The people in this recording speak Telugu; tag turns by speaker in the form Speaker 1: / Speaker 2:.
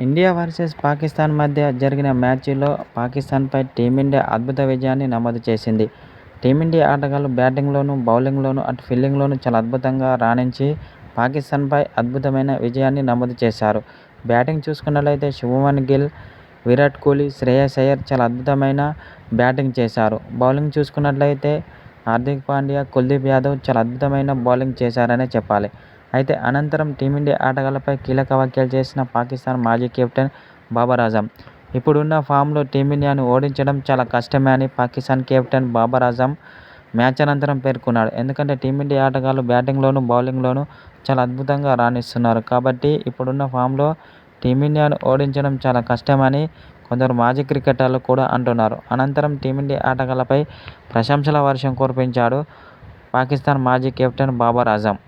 Speaker 1: ఇండియా వర్సెస్ పాకిస్తాన్ మధ్య జరిగిన మ్యాచ్లో పాకిస్తాన్పై టీమిండియా అద్భుత విజయాన్ని నమోదు చేసింది. టీమిండియా ఆటగాళ్ళు బ్యాటింగ్లోనూ, బౌలింగ్లోనూ, అటు ఫీల్డింగ్లోనూ చాలా అద్భుతంగా రాణించి పాకిస్తాన్పై అద్భుతమైన విజయాన్ని నమోదు చేశారు. బ్యాటింగ్ చూసుకున్నట్లయితే శుభమన్ గిల్, విరాట్ కోహ్లీ, శ్రేయస్ అయ్యర్ చాలా అద్భుతమైన బ్యాటింగ్ చేశారు. బౌలింగ్ చూసుకున్నట్లయితే హార్దిక్ పాండ్యా, కుల్దీప్ యాదవ్ చాలా అద్భుతమైన బౌలింగ్ చేశారనే చెప్పాలి. అయితే అనంతరం టీమిండియా ఆటగాళ్ళపై కీలక వ్యాఖ్యలు చేసిన పాకిస్తాన్ మాజీ కెప్టెన్ బాబర్ ఆజమ్. ఇప్పుడున్న ఫామ్లో టీమిండియాను ఓడించడం చాలా కష్టమే అని పాకిస్తాన్ కెప్టెన్ బాబర్ ఆజమ్ మ్యాచ్ అనంతరం పేర్కొన్నాడు. ఎందుకంటే టీమిండియా ఆటగాళ్ళు బ్యాటింగ్లోనూ, బౌలింగ్లోనూ చాలా అద్భుతంగా రాణిస్తున్నారు. కాబట్టి ఇప్పుడున్న ఫామ్లో టీమిండియాను ఓడించడం చాలా కష్టమని కొందరు మాజీ క్రికెటర్లు కూడా అంటున్నారు. అనంతరం టీమిండియా ఆటగాళ్ళపై ప్రశంసల వర్షం కురిపించాడు పాకిస్తాన్ మాజీ కెప్టెన్ బాబర్ ఆజమ్.